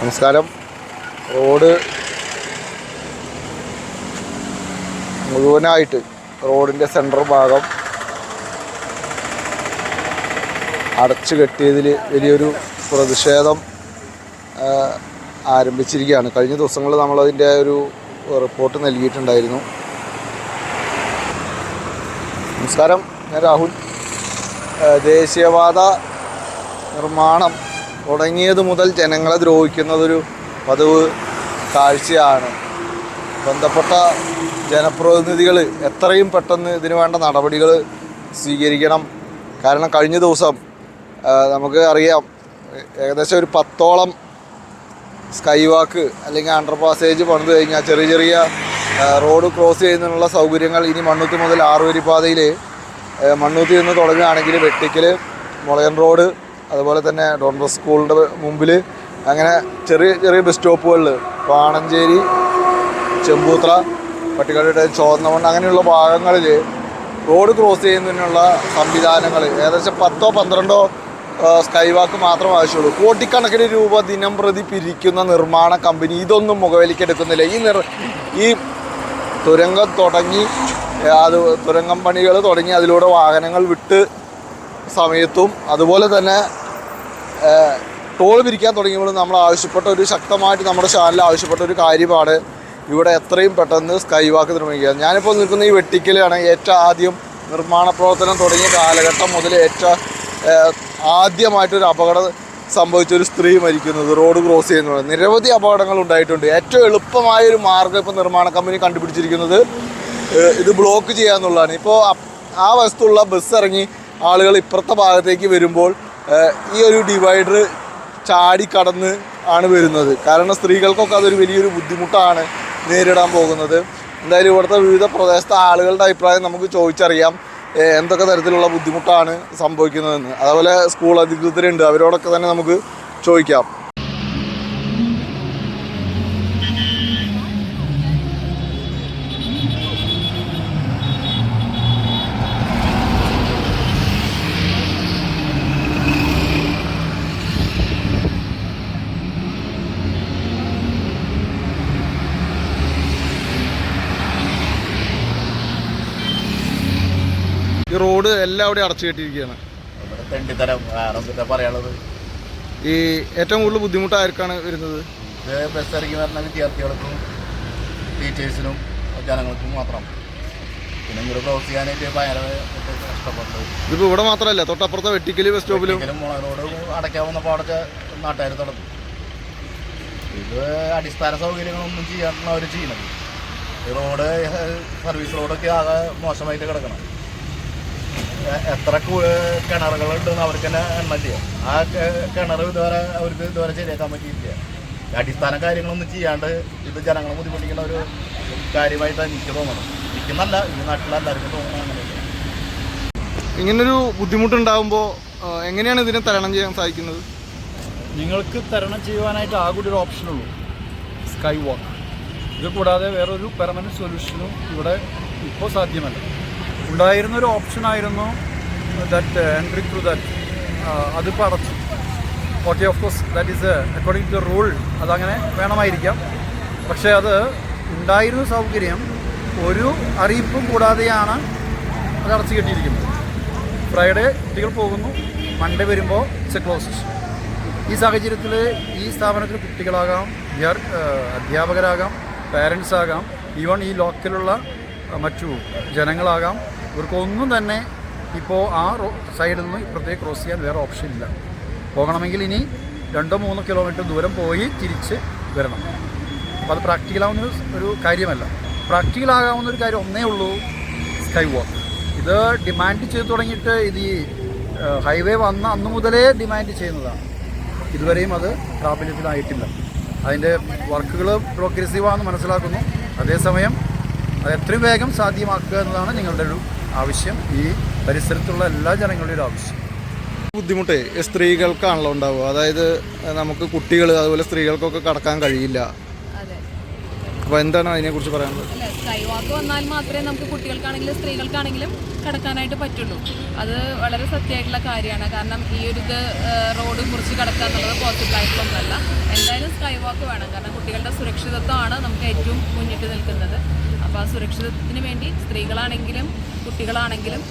നമസ്കാരം. റോഡ് മുഴുവനായിട്ട് റോഡിന്റെ സെൻട്രൽ ഭാഗം അടച്ചു കെട്ടിയതിൽ വലിയൊരു പ്രതിഷേധം ആരംഭിച്ചിരിക്കുകയാണ്. കഴിഞ്ഞ ദിവസങ്ങളിൽ നമ്മളതിന്റെ ഒരു റിപ്പോർട്ട് നൽകിയിട്ടുണ്ടായിരുന്നു. നമസ്കാരം. ഞാൻ രാഹുൽ. ദേശീയപാത നിർമ്മാണം തുടങ്ങിയത് മുതൽ ജനങ്ങളെ ദ്രോഹിക്കുന്നതൊരു പതിവ് കാഴ്ചയാണ്. ബന്ധപ്പെട്ട ജനപ്രതിനിധികൾ എത്രയും പെട്ടെന്ന് ഇതിനു വേണ്ട നടപടികൾ സ്വീകരിക്കണം. കാരണം കഴിഞ്ഞ ദിവസം നമുക്ക് അറിയാം ഏകദേശം ഒരു പത്തോളം സ്കൈ വാക്ക് അല്ലെങ്കിൽ അണ്ടർ പാസേജ് പണിത് കഴിഞ്ഞാൽ ചെറിയ ചെറിയ റോഡ് ക്രോസ് ചെയ്യുന്നതിനുള്ള സൗകര്യങ്ങൾ ഇനി മണ്ണൂത്തി മുതൽ ആറുവരി പാതയിൽ മണ്ണൂത്തി നിന്ന് തുടങ്ങുകയാണെങ്കിൽ വെട്ടിക്കൽ മുളയൻ റോഡ് അതുപോലെ തന്നെ ഡോൺ ബോസ് സ്കൂളിന്റെ മുമ്പിൽ അങ്ങനെ ചെറിയ ചെറിയ ബസ് സ്റ്റോപ്പുകളിൽ പാണഞ്ചേരി ചെമ്പൂത്ര പട്ടിക്കാട് ചോന്നമണ്ണ് അങ്ങനെയുള്ള ഭാഗങ്ങളിൽ റോഡ് ക്രോസ് ചെയ്യുന്നതിനുള്ള സംവിധാനങ്ങൾ ഏകദേശം പത്തോ പന്ത്രണ്ടോ സ്കൈ വാക്ക് മാത്രം ആവശ്യമുള്ളൂ. കോടിക്കണക്കിന് രൂപ ദിനം പ്രതി പിരിക്കുന്ന നിർമ്മാണ കമ്പനി ഇതൊന്നും മുഖവലിക്കെടുക്കുന്നില്ല ഈ നിർ ഈ തുരങ്കം തുടങ്ങി അത് തുരങ്കം പണികൾ തുടങ്ങി അതിലൂടെ വാഹനങ്ങൾ വിട്ട് സമയത്തും അതുപോലെ തന്നെ ടോൾ പിരിക്കാൻ തുടങ്ങിയപ്പോൾ നമ്മൾ ആവശ്യപ്പെട്ട ഒരു ശക്തമായിട്ട് നമ്മുടെ ചാനലിൽ ആവശ്യപ്പെട്ട ഒരു കാര്യമാണ്. ഇവിടെ എത്രയും പെട്ടെന്ന് സ്കൈ വാക്ക് നിർമ്മിക്കുക. ഞാനിപ്പോൾ നിൽക്കുന്ന ഈ വെട്ടിക്കലാണ് ഏറ്റവും ആദ്യം നിർമ്മാണ പ്രവർത്തനം തുടങ്ങിയ കാലഘട്ടം മുതൽ ഏറ്റവും ആദ്യമായിട്ടൊരു അപകടം സംഭവിച്ച ഒരു സ്ത്രീ മരിക്കുന്നത് റോഡ് ക്രോസ് ചെയ്യുന്നത്. നിരവധി അപകടങ്ങൾ ഉണ്ടായിട്ടുണ്ട്. ഏറ്റവും എളുപ്പമായ ഒരു മാർഗം ഇപ്പോൾ നിർമ്മാണ കമ്പനി കണ്ടുപിടിച്ചിരിക്കുന്നത് ഇത് ബ്ലോക്ക് ചെയ്യാന്നുള്ളതാണ് ഇപ്പോൾ ആ വശത്തുള്ള ബസ് ഇറങ്ങി ആളുകൾ ഇപ്പുറത്തെ ഭാഗത്തേക്ക് വരുമ്പോൾ ഈ ഒരു ഡിവൈഡർ ചാടി കടന്ന് ആണ് വരുന്നത്. കാരണം സ്ത്രീകൾക്കൊക്കെ അതൊരു വലിയൊരു ബുദ്ധിമുട്ടാണ് നേരിടാൻ പോകുന്നത്. എന്തായാലും ഇവിടുത്തെ വിവിധ പ്രദേശത്തെ ആളുകളുടെ അഭിപ്രായം നമുക്ക് ചോദിച്ചറിയാം. എന്തൊക്കെ തരത്തിലുള്ള ബുദ്ധിമുട്ടാണ് സംഭവിക്കുന്നതെന്ന്. അതേപോലെ സ്കൂൾ അധികൃതരുണ്ട്. അവരോടൊക്കെ തന്നെ നമുക്ക് ചോദിക്കാം. ഈ റോഡ് എല്ലാം അവിടെ അടച്ചു കെട്ടിയിരിക്കുകയാണ്. ഇവിടെ ഈ ഏറ്റവും കൂടുതൽ ബുദ്ധിമുട്ട് ആർക്കാണ് വരുന്നത്? ബസ് ഇറങ്ങി വരുന്ന വിദ്യാർത്ഥികൾക്കും ടീച്ചേഴ്സിനും ജനങ്ങൾക്കും മാത്രം. പിന്നെ ഇങ്ങോട്ട് ക്രോസ് ചെയ്യാനായിട്ട് ഭയങ്കര കഷ്ടപ്പെട്ടു ഇതിപ്പോൾ ഇവിടെ മാത്രമല്ല തൊട്ടപ്പുറത്തെ വെട്ടിക്കലി ബസ് സ്റ്റോപ്പിലും റോഡ് അടയ്ക്കാൻ വന്നപ്പോൾ അവിടെ നാട്ടുകാർ തുടങ്ങും ഇത് അടിസ്ഥാന സൗകര്യങ്ങളൊന്നും ചെയ്യാണ്ടാണ് അവർ ചെയ്യണത് ഈ റോഡ് സർവീസ് റോഡൊക്കെ ആകെ മോശമായിട്ട് കിടക്കണം. എത്ര കിണറുകളുണ്ടെന്ന് അവർക്ക് തന്നെ എണ്ണല്ല ആ കിണർ ഇതുവരെ അവർക്ക് ഇതുവരെ ശരിയാക്കാൻ പറ്റിയിട്ടില്ല. അടിസ്ഥാന കാര്യങ്ങളൊന്നും ചെയ്യാണ്ട് ഇത് ജനങ്ങളെ ബുദ്ധിമുട്ടിക്കുന്ന ഒരു കാര്യമായിട്ടാണ് എനിക്ക് തോന്നണം എനിക്കെന്നല്ല ഈ നാട്ടിലെ എല്ലാവർക്കും തോന്നുന്നത് അങ്ങനെയല്ല ഇങ്ങനൊരു ബുദ്ധിമുട്ടുണ്ടാകുമ്പോൾ എങ്ങനെയാണ് ഇതിനെ തരണം ചെയ്യാൻ സാധിക്കുന്നത്? നിങ്ങൾക്ക് തരണം ചെയ്യുവാനായിട്ട് ആകെ ഒരു ഓപ്ഷനുള്ളൂ സ്കൈ വാക്ക് ഇത് കൂടാതെ വേറൊരു പെർമനന്റ് സൊല്യൂഷനും ഇവിടെ ഇപ്പോൾ സാധ്യമല്ല. ഉണ്ടായിരുന്ന ഒരു ഓപ്ഷൻ ആയിരുന്നു ദാറ്റ് എൻട്രി ത്രൂ ദാറ്റ് അതിപ്പോൾ അടച്ചു. Okay of course that is according to rule അതങ്ങനെ വേണമായിരിക്കാം. പക്ഷേ അത് ഉണ്ടായിരുന്ന സൗകര്യം ഒരു അറിയിപ്പും കൂടാതെയാണ് അത് അടച്ചു കെട്ടിയിരിക്കുന്നത്. ഫ്രൈഡേ കുട്ടികൾ പോകുന്നു. മൺഡേ വരുമ്പോൾ ഇറ്റ്സ് എ ക്ലോസ്ഡ് ഈ സാഹചര്യത്തിൽ ഈ സ്ഥാപനത്തിൽ കുട്ടികളാകാം ഏഹ് അധ്യാപകരാകാം പാരൻസ് ആകാം ഈവൺ ഈ ലോക്കലുള്ള മറ്റു ജനങ്ങളാകാം. ഇവർക്കൊന്നും തന്നെ ഇപ്പോൾ ആ സൈഡിൽ നിന്ന് ഇപ്പുറത്തേക്ക് ക്രോസ് ചെയ്യാൻ വേറെ ഓപ്ഷൻ ഇല്ല. പോകണമെങ്കിൽ ഇനി രണ്ടോ മൂന്നോ കിലോമീറ്റർ ദൂരം പോയി തിരിച്ച് വരണം. അപ്പോൾ അത് പ്രാക്ടിക്കലാവുന്ന ഒരു കാര്യമല്ല. പ്രാക്ടിക്കലാകാവുന്ന ഒരു കാര്യം ഒന്നേ ഉള്ളൂ സ്കൈ വാക്ക് ഇത് ഡിമാൻഡ് ചെയ്തു തുടങ്ങിയിട്ട് ഇത് ഈ ഹൈവേ വന്ന അന്ന് മുതലേ ഡിമാൻഡ് ചെയ്യുന്നതാണ്. ഇതുവരെയും അത് പ്രാബല്യത്തിലായിട്ടില്ല. അതിന്റെ വർക്കുകൾ പ്രോഗ്രസീവാണെന്ന് മനസ്സിലാക്കുന്നു. അതേസമയം അത് എത്രയും വേഗം സാധ്യമാക്കുക എന്നതാണ് നിങ്ങളുടെ ഒരു ആവശ്യം. ഈ പരിസരത്തുള്ള എല്ലാ ജനങ്ങളുടെയും ഒരു ആവശ്യം. ബുദ്ധിമുട്ടേ സ്ത്രീകൾക്കാണല്ലോ ഉണ്ടാവുക. അതായത് നമുക്ക് കുട്ടികൾ അതുപോലെ സ്ത്രീകൾക്കൊക്കെ കടക്കാൻ കഴിയില്ല. അതെ. അപ്പോൾ എന്താണ് അതിനെക്കുറിച്ച് പറയാനുള്ളത് സ്കൈവാക്ക് സ്കൈ വാക്ക് വന്നാൽ മാത്രമേ നമുക്ക് കുട്ടികൾക്കാണെങ്കിലും സ്ത്രീകൾക്കാണെങ്കിലും കടക്കാനായിട്ട് പറ്റുള്ളൂ. അത് വളരെ സത്യമായിട്ടുള്ള കാര്യമാണ്. കാരണം ഈ ഒരു ഇത് റോഡ് മുറിച്ച് കടക്കുക എന്നുള്ളത് പോസിബിൾ ആയിട്ടുള്ള എന്തായാലും സ്കൈ വാക്ക് വേണം. കാരണം കുട്ടികളുടെ സുരക്ഷിതത്വമാണ് നമുക്ക് ഏറ്റവും മുന്നിട്ട് നിൽക്കുന്നത്. അപ്പോൾ ആ സുരക്ഷിതത്വത്തിന് വേണ്ടി സ്ത്രീകളാണെങ്കിലും കുട്ടികളാണെങ്കിലും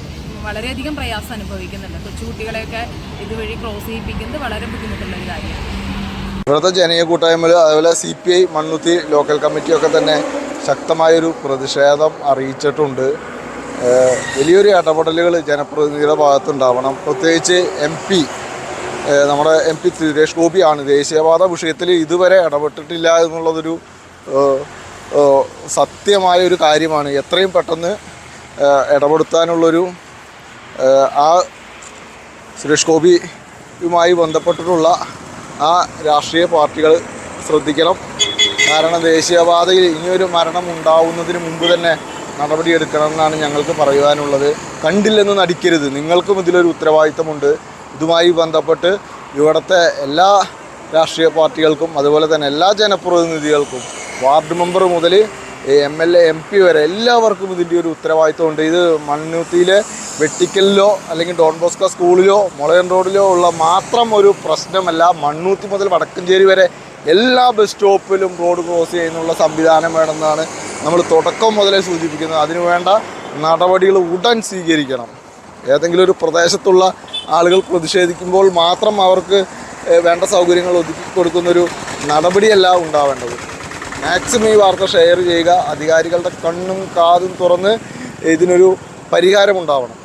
വളരെയധികം പ്രയാസം അനുഭവിക്കുന്നുണ്ട്. കൊച്ചുകുട്ടികളെയൊക്കെ ഇതുവഴി ക്രോസ് ചെയ്യിപ്പിക്കുന്നത് വളരെ ബുദ്ധിമുട്ടുള്ള ഒരു കാര്യമാണ്. ഇവിടുത്തെ ജനകീയ കൂട്ടായ്മയിൽ അതുപോലെ C P I Mannuthy local കമ്മിറ്റിയൊക്കെ തന്നെ ശക്തമായൊരു പ്രതിഷേധം അറിയിച്ചിട്ടുണ്ട്. വലിയൊരു ഇടപെടലുകൾ ജനപ്രതിനിധിയുടെ ഭാഗത്തുണ്ടാവണം. പ്രത്യേകിച്ച് എം പി നമ്മുടെ എം പി സുരേഷ് ഗോപിയാണ്. ദേശീയപാത വിഷയത്തിൽ ഇതുവരെ ഇടപെട്ടിട്ടില്ല എന്നുള്ളതൊരു സത്യമായ ഒരു കാര്യമാണ്. എത്രയും പെട്ടെന്ന് ഇടപെടുത്താനുള്ളൊരു ആ സുരേഷ് ഗോപിയുമായി ബന്ധപ്പെട്ടിട്ടുള്ള ആ രാഷ്ട്രീയ പാർട്ടികൾ ശ്രദ്ധിക്കണം. കാരണം ദേശീയപാതയിൽ ഇനിയൊരു മരണം ഉണ്ടാവുന്നതിന് മുമ്പ് തന്നെ നടപടിയെടുക്കണം എന്നാണ് ഞങ്ങൾക്ക് പറയുവാനുള്ളത്. കണ്ടില്ലെന്ന് നടിക്കരുത്. നിങ്ങൾക്കും ഇതിലൊരു ഉത്തരവാദിത്തമുണ്ട്. ഇതുമായി ബന്ധപ്പെട്ട് ഇവിടുത്തെ എല്ലാ രാഷ്ട്രീയ പാർട്ടികൾക്കും അതുപോലെ തന്നെ എല്ലാ ജനപ്രതിനിധികൾക്കും വാർഡ് മെമ്പർ മുതൽ M L A M P വരെ എല്ലാവർക്കും ഇതിന്റെ ഒരു ഉത്തരവാദിത്തമുണ്ട് ഇത് മണ്ണൂത്തിയിലെ വെട്ടിക്കലിലോ അല്ലെങ്കിൽ ഡോൺ ബോസ്കോ സ്കൂളിലോ മുളയൻ റോഡിലോ ഉള്ള മാത്രം ഒരു പ്രശ്നമല്ല. മണ്ണൂത്തി മുതൽ വടക്കഞ്ചേരി വരെ എല്ലാ ബസ് സ്റ്റോപ്പിലും റോഡ് ക്രോസ് ചെയ്യുന്നുള്ള സംവിധാനം വേണമെന്നാണ് നമ്മൾ തുടക്കം മുതലേ സൂചിപ്പിക്കുന്നത്. അതിനുവേണ്ട നടപടികൾ ഉടൻ സ്വീകരിക്കണം. ഏതെങ്കിലും ഒരു പ്രദേശത്തുള്ള ആളുകൾ പ്രതിഷേധിക്കുമ്പോൾ മാത്രം അവർക്ക് വേണ്ട സൗകര്യങ്ങൾ ഒതുക്കി കൊടുക്കുന്നൊരു നടപടിയല്ല ഉണ്ടാവേണ്ടത്. മാക്സിമം ഈ വാർത്ത ഷെയർ ചെയ്യുക. അധികാരികളുടെ കണ്ണും കാതും തുറന്ന് ഇതിനൊരു പരിഹാരമുണ്ടാവണം.